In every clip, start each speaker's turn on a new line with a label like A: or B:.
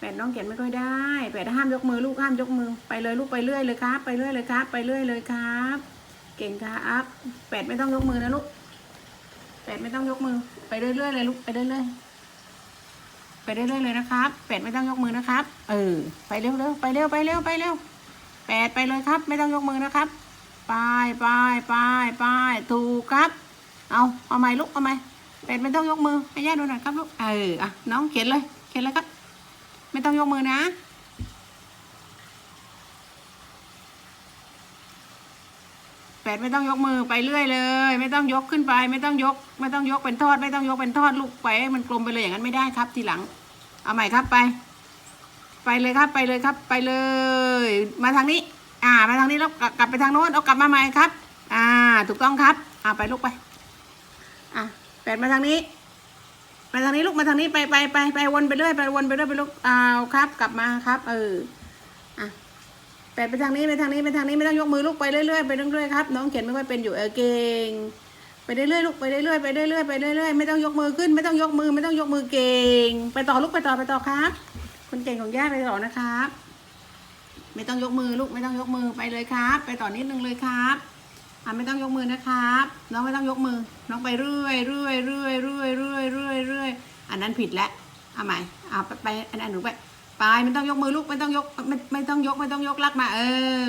A: แปดน้องเขียนไม่ค่อยได้แปดห้ามยกมือลูกห้ามยกมือไปเลยลูกไปเรื่อยเลยครับ ไปเรื่อยเลยครับ ไปเรื่อยเลยครับ เก่งครับแปดไม่ต้องยกมือนะลูกแปดไม่ต้องยกมือ ไปเรื่อยๆเลยลูกไปเรื่อยๆไปเรื่อยๆเลยนะครับแปดไม่ต้องยกมือนะครับ เออ ไปเร็วเร็วไปเร็วไปเร็วไปเร็วแปดไปเลยครับ ไม่ต้องยกมือนะครับไปไปไปไปถูกครับ เอาเอาใหมลูกเอาใหม่เป็ดไม่ต้องยกมือให้ย่าดูหน่อยครับลูกเอออะน้องเขียนเลยเขียนเลยครับ ไม่ต้องยกมือนะเป็ดไม่ต้องยกมือไปเรื่อยเลย ไม่ต้องยกขึ้นไป ไม่ต้องยก ไม่ต้องยกเป็นทอด ไม่ต้องยกเป็นทอดลูกไปให้มันกลมไปเลยอย่างนั้นไม่ได้ครับ ทีหลัง เอาใหม่ครับไป ไปเลยครับไปเลยครับ ไปเลย มาทางนี้ อ่า มาทางนี้แล้วกลับกลับไปทางโน้นเอากลับมาใหม่ครับ อ่า ถูกต้องครับ อ่าไปลูกไป อะแปดมาทางนี้ มาทางนี้ลูกมาทางนี้ไปไปไปไปวนไปเรื่อยไปวนไปเรื่อยไปลูกอ้าวครับ กลับมาครับ เอออะแปดไปทางนี้ไปทางนี้ไปทางนี้ไม่ต้องยกมือลูกไปเรื่อยๆไปเรื่อยๆครับน้องเขียนไม่ค่อยเป็นอยู่เออเก่งไปเรื่อยๆลูกไปเรื่อยๆไปเรื่อยๆไปเรื่อยๆไม่ต้องยกมือขึ้น ไม่ต้องยกมือ ไม่ต้องยกมือเก่ง ไปต่อลูกไปต่อไปต่อครับคนเก่งของย่าไปต่อนะครับ ไม่ต้องยกมือลูกไม่ต้องยกมือไปเลยครับ ไปต่อนิดนึงเลยครับ อะไม่ต้องยกมือนะครับ น้องไม่ต้องยกมือ น้องไปเรื่อยเรื่อยเรื่อยเรื่อยเรื่อยเรื่อยเรื่อยอันนั้นผิดแล้วเอาใหม่เอาไปไปอันนั้นหนูไปไปไม่ต้องยกมือลูกไม่ต้องยกไม่ไม่ต้องยกไม่ต้องยกลักมา เออ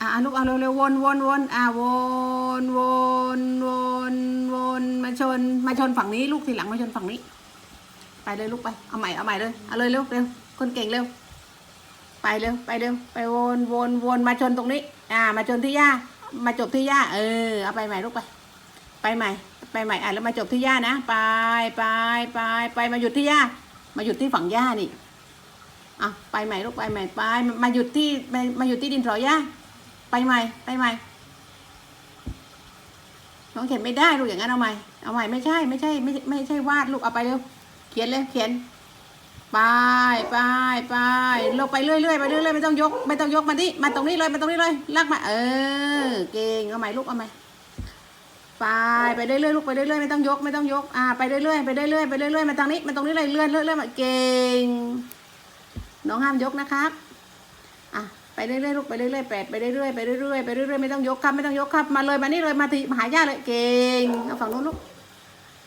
A: อะลูกเอาเร็วเร็ววนวนวนอะวนวนวนวนมาชนมาชนฝั่งนี้ลูกทีหลังมาชนฝั่งนี้ ไปเลยลูกไปเอาใหม่เอาใหม่เลยเอาเลยเร็วเร็วคนเก่งเร็วไปเร็วไปเร็วไปวนวนวนมาชนตรงนี้ อ่า มาชนที่หญ้ามาจบที่หญ้าเออ เอาไปใหม่ลูกไป ไปใหม่ ไปใหม่อะแล้วมาจบที่หญ้านะ ไปไปไปไปมาหยุดที่หญ้ามาหยุดที่ฝั่งหญ้านี่อะไปใหม่ลูกไปใหม่ไป มาหยุดที่มามาหยุดที่ดินสอหญ้าไปใหม่ไปใหม่น้องเขียนไม่ได้ลูกอย่างนั้นเอาใหม่เอาใหม่ไม่ใช่ไม่ใช่ไม่ไม่ใช่วาดลูกเอาไปเร็วเขียนเลยเขียน ไปไปไปลงไปเรื่อยเรื่อยไปเรื่อยเรื่อยไม่ต้องยกไม่ต้องยกมาที่มาตรงนี้เลยมาตรงนี้เลยลากมา เออ เก่งเอาใหม่ลูกเอาใหม่ไปไปเรื่อยเรื่อยลูกไปเรื่อยเรื่อยไม่ต้องยกไม่ต้องยกอ่าไปเรื่อยเรื่อยไปเรื่อยเรื่อยไปเรื่อยเรื่อยมาทางนี้มาตรงนี้เลยเลื่อนเลื่อนเลื่อนมาเก่งน้องห้ามยกนะครับอะไปเรื่อยๆลูกไปเรื่อยๆแปดไปเรื่อยๆไปเรื่อยๆไปเรื่อยๆไม่ต้องยกครับไม่ต้องยกครับมาเลยมานี่เลยมาที่มาหาญาติเลยเก่งเอาฝั่งนู้นลูก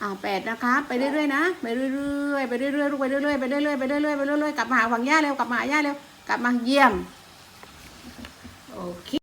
A: อ่าแปดนะคะไปเรื่อยๆนะไปเรื่อยๆไปเรื่อยๆลูกไปเรื่อยๆไปเรื่อยๆไปเรื่อยๆไปเรื่อยๆกลับมาหาฝั่งย่าเร็วกลับมาหาย่าเร็วกลับมาเยี่ยมโอเค